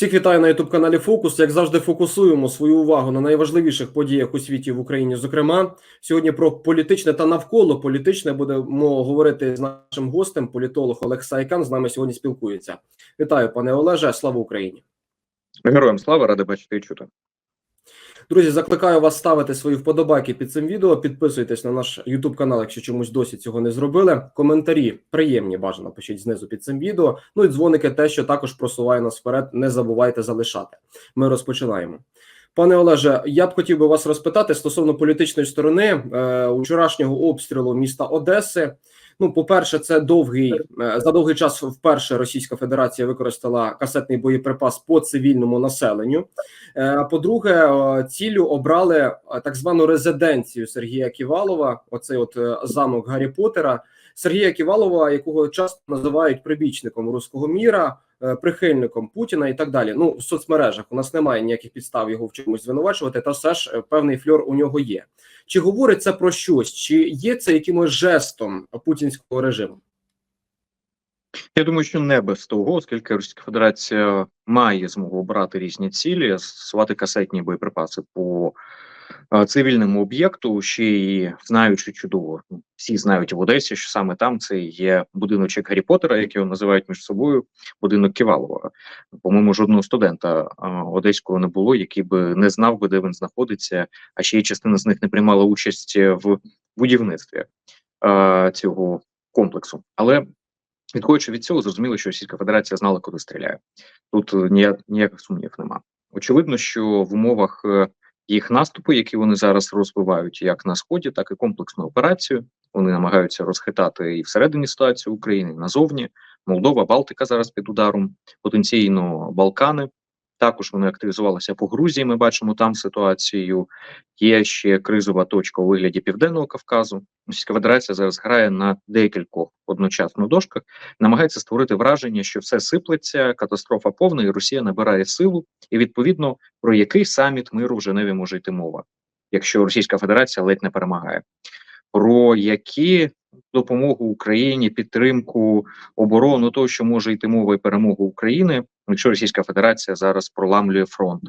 Всіх вітаю на youtube каналі Фокус. Як завжди, фокусуємо свою увагу на найважливіших подіях у світі в Україні. Зокрема, сьогодні про політичне та навколо політичне будемо говорити з нашим гостем. Політолог Олег Сайкан з нами сьогодні спілкується. Вітаю, пане Олеже. Слава Україні! Героям слава, радий бачити і чути. Друзі, закликаю вас ставити свої вподобайки під цим відео. Підписуйтесь на наш YouTube канал, якщо чомусь досі цього не зробили. Коментарі приємні, бажано пишіть знизу під цим відео. Ну і дзвоники, те, що також просуває нас вперед. Не забувайте залишати. Ми розпочинаємо. Пане Олеже, я б хотів би вас розпитати стосовно політичної сторони е, вчорашнього обстрілу міста Одеси. Ну, по-перше, це довгий е, за довгий час вперше Російська Федерація використала касетний боєприпас по цивільному населенню. Е, А по-друге, цілю обрали е, так звану резиденцію Сергія Ківалова. Оцей от е, замок Гаррі Поттера. Сергія Ківалова, якого часто називають прибічником руського міра, е, прихильником Путіна і так далі. Ну в соцмережах у нас немає ніяких підстав його в чомусь звинувачувати, та все ж е, певний фльор у нього є. Чи говорить це про щось? Чи є це якимось жестом путінського режиму? Я думаю, що не без того, оскільки Російська Федерація має змогу обрати різні цілі, застосувати касетні боєприпаси по е, цивільному об'єкту, ще й знаючи чудово, ну, всі знають в Одесі, що саме там це є будиночок Гаррі Поттера, як його називають між собою, будинок Ківалова. По-моєму, жодного студента одеського не було, який би не знав би, де він знаходиться, а ще й частина з них не приймала участь в будівництві цього комплексу. Але Відходячи від цього, зрозуміло, що Російська Федерація знала, куди стріляє. Тут е, ніяк, ніяких сумнівів нема. Очевидно, що в умовах е, їх наступи, які вони зараз розвивають, як на сході, так і комплексну операцію. Вони намагаються розхитати і всередині ситуацію України, і назовні. Молдова, Балтика зараз під ударом, потенційно Балкани. Також вони активізувалися по Грузії. Ми бачимо там ситуацію. Є ще кризова точка у вигляді Південного Кавказу. Російська Федерація зараз грає на декількох одночасно дошках, намагається створити враження, що все сиплеться, катастрофа повна, і Росія набирає силу. І відповідно про який саміт миру в Женеві може йти мова, якщо Російська Федерація ледь не перемагає. Про які допомогу Україні, підтримку оборону, того, що може йти мова і перемогу України, якщо Російська Федерація зараз проламлює фронт.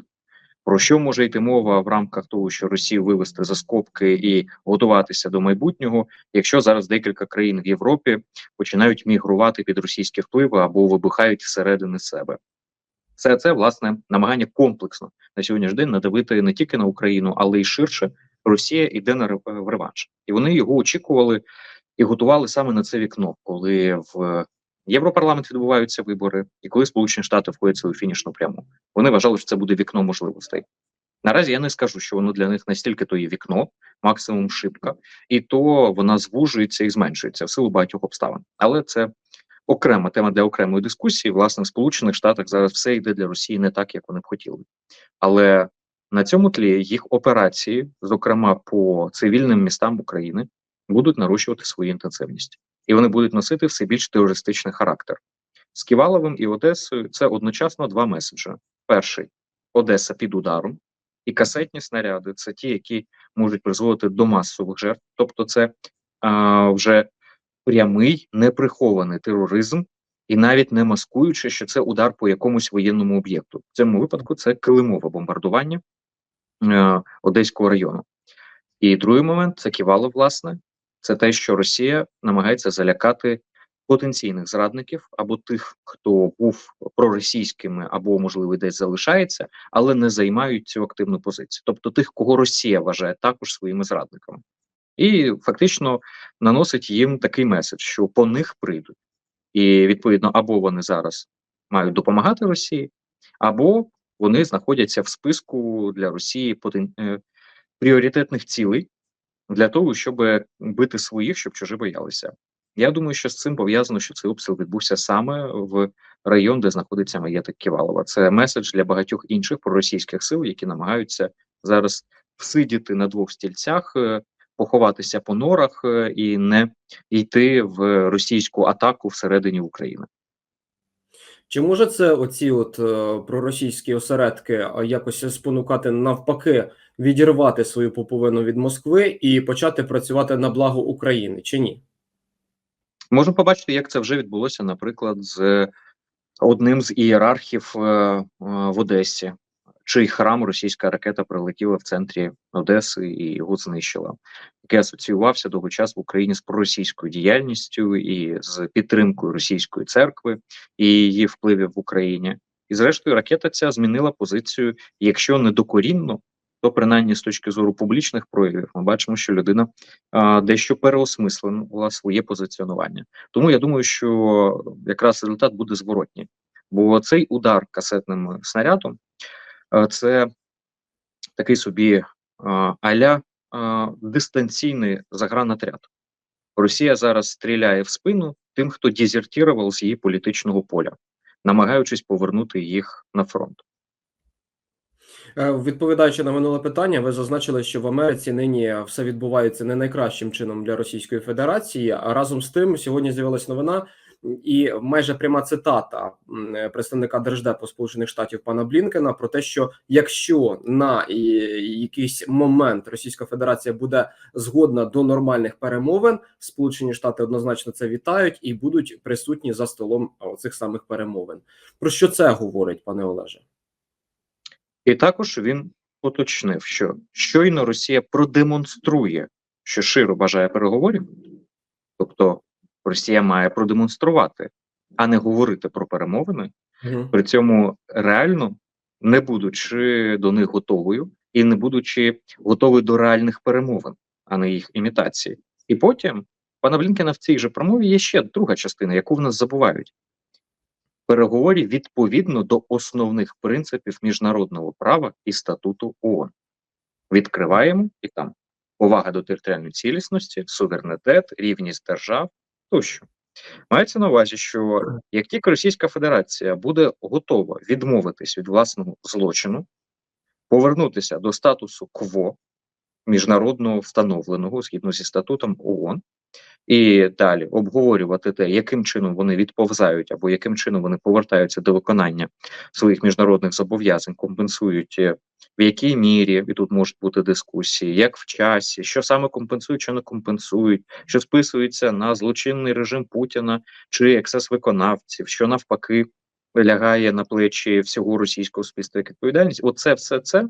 Про що може йти мова в рамках того, що Росію вивести за скобки і готуватися до майбутнього, якщо зараз декілька країн в Європі починають мігрувати під російські впливи або вибухають всередини себе? Все це власне намагання комплексно на сьогоднішній день надавити не тільки на Україну, але й ширше. Росія йде на в реванш, і вони його очікували і готували саме на це вікно, коли в Європарламент відбуваються вибори, і коли Сполучені Штати входять в свою фінішну пряму. Вони вважали, що це буде вікно можливостей. Наразі я не скажу, що воно для них настільки то є вікно, максимум шибка, і то вона звужується і зменшується в силу багатьох обставин. Але це окрема тема для окремої дискусії. Власне, в Сполучених Штатах зараз все йде для Росії не так, як вони б хотіли. Але на цьому тлі їх операції, зокрема по цивільним містам України, будуть нарощувати свою інтенсивність, і вони будуть носити все більш терористичний характер. З Ківаловим і Одесою це одночасно два меседжі: перший Одеса під ударом, і касетні снаряди це ті, які можуть призводити до масових жертв. Тобто, це а, вже прямий неприхований тероризм, і навіть не маскуючи, що це удар по якомусь воєнному об'єкту. В цьому випадку це килимове бомбардування е, Одеського району. І другий момент це Ківало, власне, це те, що Росія намагається залякати потенційних зрадників або тих, хто був проросійськими, або можливо десь залишається, але не займають цю активну позицію, тобто тих, кого Росія вважає також своїми зрадниками, і фактично наносить їм такий меседж, що по них прийдуть, і відповідно або вони зараз мають допомагати Росії, або вони знаходяться в списку для Росії потен... е, пріоритетних цілей для того, щоб бити своїх, щоб чужі боялися. Я думаю, що з цим пов'язано, що цей обстріл відбувся саме в район, де знаходиться маєток Ківалова. Це меседж для багатьох інших проросійських сил, які намагаються зараз всидіти на двох стільцях, е, поховатися по норах е, і не йти в російську атаку всередині України. Чи може це оці от е, проросійські осередки якось спонукати навпаки відірвати свою поповину від Москви і почати працювати на благо України, чи ні? Можемо побачити, як це вже відбулося, наприклад, з одним з ієрархів е, е, в Одесі, чий храм російська ракета прилетіла в центрі Одеси і його знищила, який асоціювався довгий час в Україні з проросійською діяльністю і з підтримкою російської церкви і її впливів в Україні. І зрештою, ракета ця змінила позицію, якщо не докорінно, то принаймні з точки зору публічних проявів, ми бачимо, що людина а, дещо переосмислила своє позиціонування. Тому я думаю, що якраз результат буде зворотній, бо цей удар касетним снарядом це такий собі аля дистанційний загранатряд. Росія зараз стріляє в спину тим, хто дезертірував з її політичного поля, намагаючись повернути їх на фронт. Е, Відповідаючи на минуле питання, ви зазначили, що в Америці нині все відбувається не найкращим чином для Російської Федерації. А разом з тим, сьогодні з'явилася новина, і майже пряма цитата е, представника держдепу Сполучених Штатів пана Блінкена про те, що якщо на якийсь момент Російська Федерація буде згодна до нормальних перемовин, Сполучені Штати однозначно це вітають і будуть присутні за столом цих самих перемовин. Про що це говорить, пане Олеже? І також він уточнив, що щойно Росія продемонструє, що широ бажає переговорів, тобто Росія має продемонструвати, а не говорити про перемовини, Угу. при цьому реально не будучи до них готовою і не будучи готовою до реальних перемовин, а не їх імітації. І потім пана Блінкена в цій же промові є ще друга частина, яку в нас забувають. Переговорів відповідно до основних принципів міжнародного права і статуту ООН. Відкриваємо і там повага до територіальної цілісності, суверенітет, рівність держав тощо. Мається на увазі, що як тільки Російська Федерація буде готова відмовитись від власного злочину, повернутися до статусу КВО міжнародного встановленого згідно зі статутом ООН, і далі обговорювати те, яким чином вони відповзають або яким чином вони повертаються до виконання своїх міжнародних зобов'язань, компенсують е, в якій мірі, і тут можуть бути дискусії, як в часі, що саме компенсують, що не компенсують, що списується на злочинний режим Путіна чи ексес виконавців, що навпаки лягає на плечі всього російського суспільства як відповідальність. Оце все це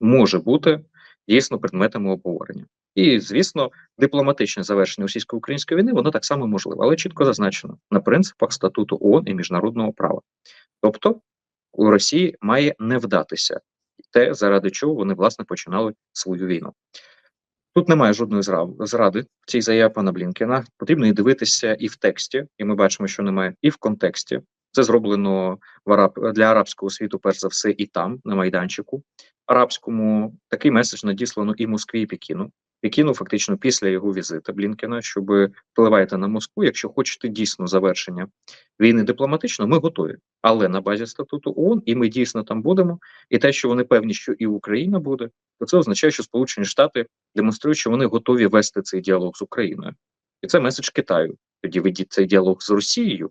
може бути дійсно предметами обговорення. І, звісно, дипломатичне завершення російсько-української війни воно так само можливе, але чітко зазначено на принципах статуту ООН і міжнародного права. Тобто у Росії має не вдатися те, заради чого вони власне починали свою війну. Тут немає жодної зради в цій заяві пана Блінкена. Потрібно і дивитися і в тексті, і ми бачимо, що немає, і в контексті. Це зроблено в араб для арабського світу, перш за все, і там, на майданчику арабському. Такий меседж надіслано і Москві, і Пекіну. Пекіну фактично після його візиту Блінкена, щоб впливаєте на Москву. Якщо хочете дійсно завершення війни дипломатично, ми готові, але на базі статуту ООН, і ми дійсно там будемо. І те, що вони певні, що і Україна буде, то це означає, що Сполучені Штати демонструють, що вони готові вести цей діалог з Україною, і це меседж Китаю. Тоді ведіть цей діалог з Росією,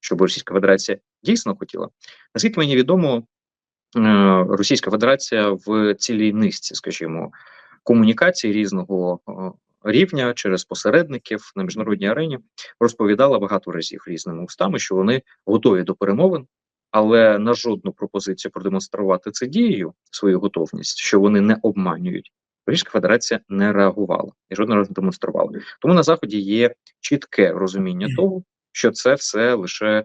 щоб Російська Федерація дійсно хотіла. Наскільки мені відомо, е, Російська Федерація в цілій низці, скажімо, комунікацій різного е, рівня через посередників на міжнародній арені розповідала багато разів різними устами, що вони готові до перемовин, але на жодну пропозицію продемонструвати це дією свою готовність, що вони не обманюють. Російська Федерація не реагувала і жодного разу не демонструвала. Тому на заході є чітке розуміння того, що це все лише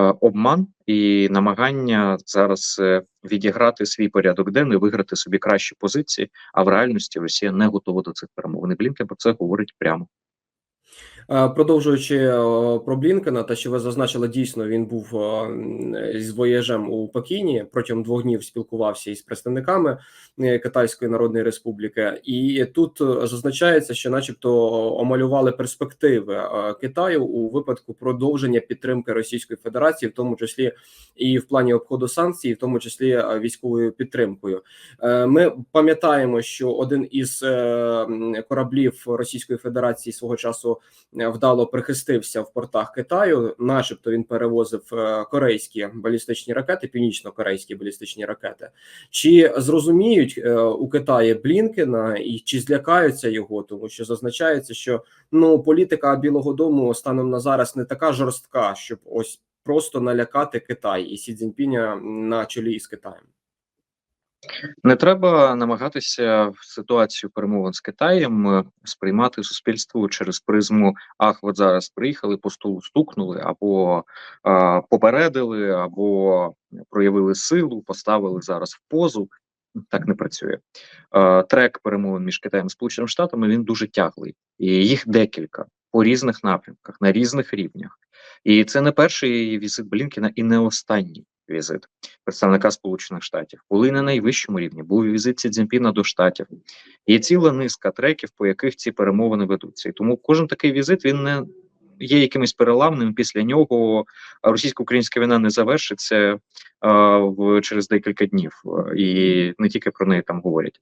обман і намагання зараз е, відіграти свій порядок денний, виграти собі кращі позиції. А в реальності Росія не готова до цих перемовин. Блінкен про це говорить прямо. Е, Продовжуючи е, про Блінкена, те, що ви зазначили, дійсно він був е, з воєжем у Пекіні протягом двох днів спілкувався із представниками Китайської Народної Республіки, і тут зазначається, що, начебто, омалювали перспективи Китаю у випадку продовження підтримки Російської Федерації, в тому числі і в плані обходу санкцій, в тому числі військовою підтримкою. Ми пам'ятаємо, що один із кораблів Російської Федерації свого часу вдало прихистився в портах Китаю, начебто він перевозив е, корейські балістичні ракети, північно-корейські балістичні ракети. Чи зрозуміють е, у Китаї Блінкена і чи злякаються його, тому що зазначається, що ну політика Білого Дому станом на зараз не така жорстка, щоб ось просто налякати Китай і Сі Цзіньпіня на чолі із Китаєм? Не треба намагатися ситуацію перемовин з Китаєм е, сприймати суспільство через призму ах, от зараз приїхали по столу стукнули, або а, попередили, або проявили силу, поставили зараз в позу. Так не працює. Е, трек перемовин між Китаєм і Сполученими Штатами він дуже тяглий, і їх декілька по різних напрямках на різних рівнях. І це не перший візит Блінкена і не останній візит представника Сполучених Штатів. Були на найвищому рівні. Був візит Сі Цзіньпіна до штатів. Є ціла низка треків, по яких ці перемовини ведуться. І тому кожен такий візит він не є якимось переламним. Після нього російсько-українська війна не завершиться а, в через декілька днів, і не тільки про неї там говорять.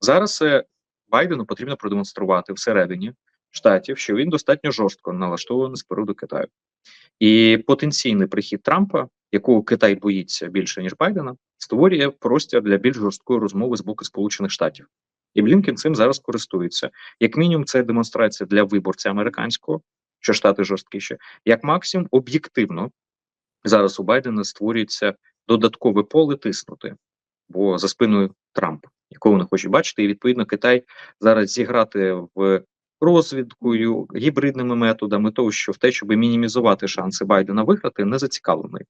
Зараз е, Байдену потрібно продемонструвати всередині штатів, що він достатньо жорстко налаштований з приводу Китаю. І потенційний прихід Трампа, якого Китай боїться більше ніж Байдена, створює простір для більш жорсткої розмови з боку Сполучених Штатів. І Блінкен цим зараз користується. Як мінімум, це демонстрація для виборця американського, що штати жорсткіші, як максимум, об'єктивно зараз у Байдена створюється додаткове поле тиснути, бо за спиною Трампа, якого не хочуть бачити, і відповідно Китай зараз зіграти в розвідкою, гібридними методами, того що в те, щоб мінімізувати шанси Байдена виграти, не зацікавлений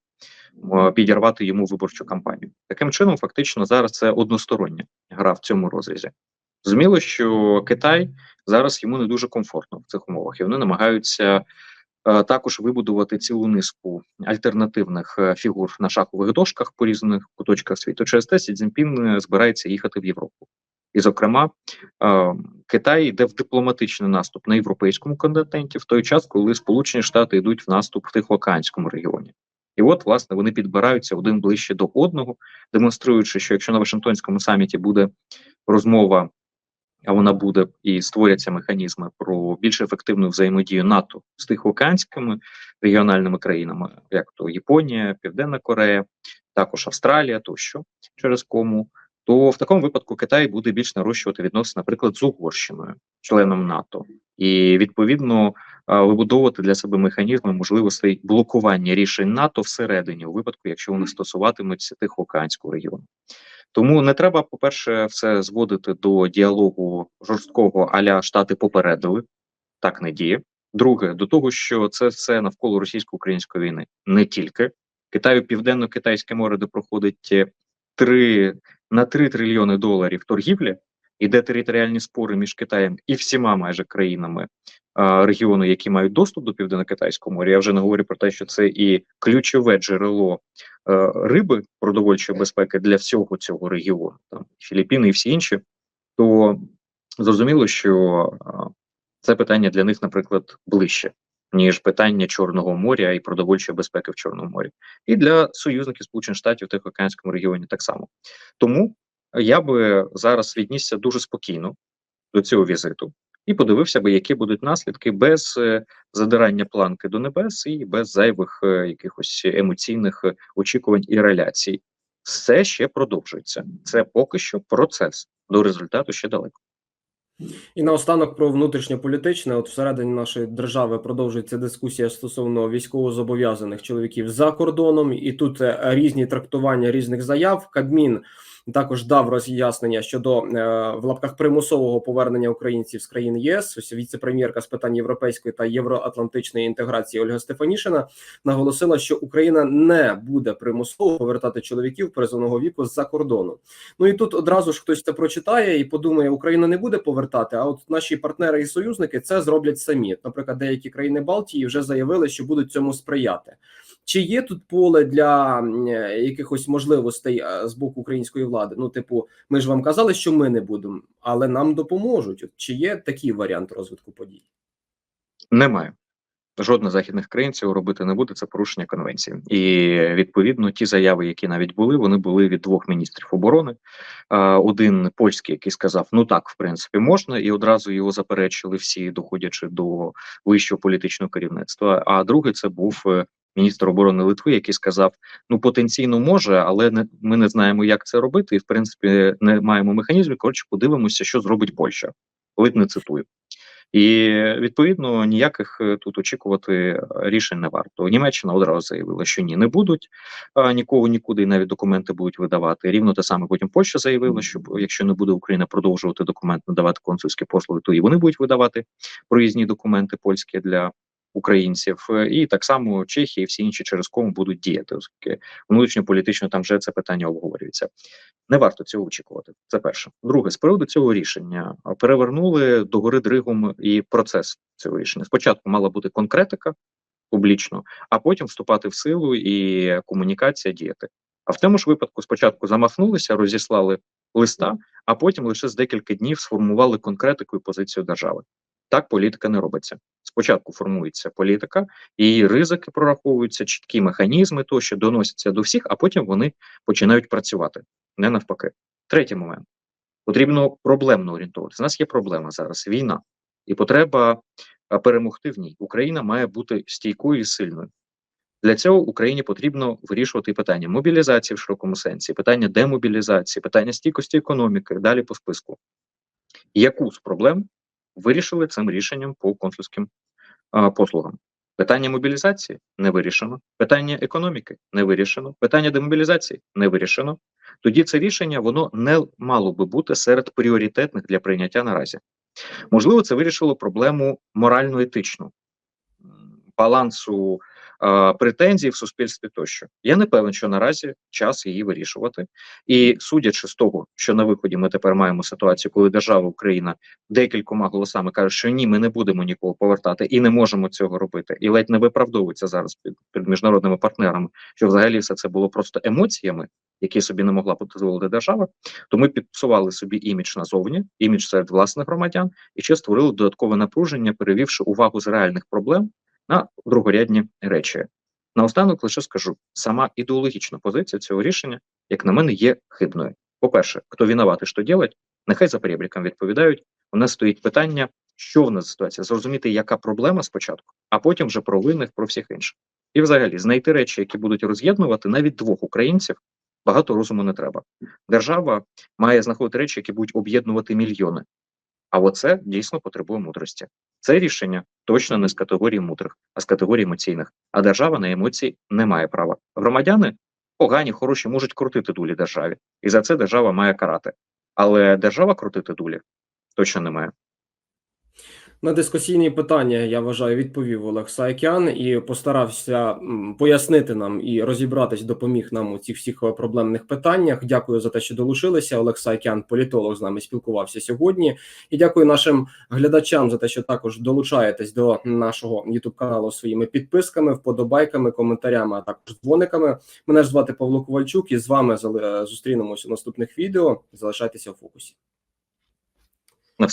підірвати йому виборчу кампанію. Таким чином, фактично, зараз це одностороння гра в цьому розрізі. Зрозуміло, що Китай зараз йому не дуже комфортно в цих умовах, і вони намагаються е, також вибудувати цілу низку альтернативних е, фігур на шахових дошках по різних куточках світу. Через те Сі Цзіньпін е, збирається їхати в Європу. І, зокрема, е, Китай йде в дипломатичний наступ на європейському континенті в той час, коли Сполучені Штати йдуть в наступ в Тихоокеанському регіоні. І от, власне, вони підбираються один ближче до одного, демонструючи, що якщо на Вашингтонському саміті буде розмова, а вона буде і створяться механізми про більш ефективну взаємодію НАТО з тихоокеанськими регіональними країнами, як то Японія, Південна Корея, також Австралія, тощо через кому то в такому випадку Китай буде більш нарощувати відносини, наприклад, з Угорщиною, членом НАТО, і відповідно вибудовувати для себе механізми можливостей блокування рішень НАТО всередині, у випадку, якщо вони стосуватимуться Тихоокеанського регіону. Тому не треба, по перше, все зводити до діалогу жорсткого аля штати попередили, так не діє. Друге, до того, що це все навколо російсько-української війни, не тільки Китаю, південно-китайське море, де проходить три на 3 трильйони доларів торгівлі, іде територіальні спори між Китаєм і всіма майже країнами регіону, які мають доступ до південно-китайського моря. Я вже не говорю про те, що це і ключове джерело а, риби продовольчої безпеки для всього цього регіону, там Філіппіни і всі інші, то зрозуміло, що це питання для них, наприклад, ближче. Ніж питання Чорного моря і продовольчої безпеки в Чорному морі, і для союзників Сполучених Штатів в Тихоокеанському регіоні так само. Тому я би зараз віднісся дуже спокійно до цього візиту і подивився би, які будуть наслідки без е, задирання планки до небес і без зайвих е, якихось емоційних е, очікувань і реляцій. Все ще продовжується. Це поки що процес до результату ще далеко. І наостанок про внутрішньополітичне, от всередині нашої держави продовжується дискусія стосовно військовозобов'язаних чоловіків за кордоном, і тут е, різні трактування різних заяв. Кабмін також дав роз'яснення щодо е, в лапках примусового повернення українців з країн ЄС. Ось віце-прем'єрка з питань європейської та євроатлантичної інтеграції Ольга Стефанішина наголосила, що Україна не буде примусово повертати чоловіків призовного віку з-за кордону. Ну і тут одразу ж хтось це прочитає і подумає, Україна не буде повертати. А от наші партнери і союзники це зроблять самі. Наприклад, деякі країни Балтії вже заявили, що будуть цьому сприяти. Чи є тут поле для е, якихось можливостей е, з боку української влади? Ну, типу, ми ж вам казали, що ми не будемо, але нам допоможуть. Чи є такий варіант розвитку подій? Немає. Жодна західних країн цього робити не буде. Це порушення конвенції, і відповідно ті заяви, які навіть були, вони були від двох міністрів оборони. Один польський, який сказав: Ну так, в принципі, можна, і одразу його заперечили всі, доходячи до вищого політичного керівництва. А другий це був е, міністр оборони Литви, який сказав: ну потенційно може, але не ми не знаємо, як це робити, і в принципі не маємо механізмів. Коротше, подивимося, що зробить Польща. Ледь не цитую. І відповідно ніяких е, тут очікувати е, рішень не варто. Німеччина одразу заявила, що ні, не будуть а, нікого нікуди, і навіть документи будуть видавати. Рівно те саме потім Польща заявила, що якщо не буде Україна продовжувати документ надавати консульські послуги, то і вони будуть видавати проїзні документи польські для українців. Е, І так само Чехія і всі інші через кому будуть діяти, оскільки внутрішньополітично там вже це питання обговорюється. Не варто цього очікувати. Це перше. Друге, з приводу цього рішення перевернули до гори Дригом і процес цього рішення. Спочатку мала бути конкретика публічно, а потім вступати в силу і комунікація діяти. А в тому ж випадку спочатку замахнулися, розіслали листа, а потім лише з декілька днів сформували конкретику і позицію держави. Так політика не робиться. Спочатку формується політика, її ризики прораховуються, чіткі механізми тощо доносяться до всіх, а потім вони починають працювати. Не навпаки. Третій момент. Потрібно проблемно орієнтуватися. У нас є проблема зараз війна, і потреба перемогти в ній. Україна має бути стійкою і сильною. Для цього Україні потрібно вирішувати питання мобілізації в широкому сенсі, питання демобілізації, питання стійкості економіки, далі по списку. Яку з проблем вирішили цим рішенням по консульським послугам? Питання мобілізації не вирішено, питання економіки не вирішено, питання демобілізації не вирішено. Тоді це рішення воно не мало би бути серед пріоритетних для прийняття наразі. Можливо, це вирішило проблему морально-етичну балансу претензій в суспільстві тощо. Я не певен, що наразі час її вирішувати. І судячи з того, що на виході ми тепер маємо ситуацію, коли держава Україна декількома голосами каже, що ні, ми не будемо нікого повертати і не можемо цього робити, і ледь не виправдовується зараз під, під міжнародними партнерами, що взагалі все це було просто емоціями, які собі не могла дозволити держава. То ми підпсували собі імідж назовні, імідж серед власних громадян, і ще створили додаткове напруження, перевівши увагу з реальних проблем на другорядні речі. Наостанок лише скажу: сама ідеологічна позиція цього рішення, як на мене, є хибною. По-перше, хто винуватий, що делать, нехай за перебріком відповідають. У нас стоїть питання, що в нас ситуація, зрозуміти, яка проблема спочатку, а потім вже про винних, про всіх інших. І взагалі знайти речі, які будуть роз'єднувати навіть двох українців, багато розуму не треба. Держава має знаходити речі, які будуть об'єднувати мільйони. А оце дійсно потребує мудрості. Це рішення точно не з категорії мудрих, а з категорії емоційних. А держава на емоції не має права. Громадяни погані, хороші, можуть крутити дулі державі, і за це держава має карати. Але держава крутити дулі точно не має. На дискусійні питання я вважаю відповів Олег Саакян і постарався пояснити нам і розібратись, допоміг нам у цих всіх е, проблемних питаннях. Дякую за те, що долучилися. Олег Саакян, політолог, з нами спілкувався сьогодні. І дякую нашим глядачам за те, що також долучаєтесь до нашого youtube каналу своїми підписками, вподобайками, коментарями, а також дзвониками. Мене ж звати Павло Ковальчук, і з вами зустрінемось у наступних відео. Залишайтеся в фокусі. На.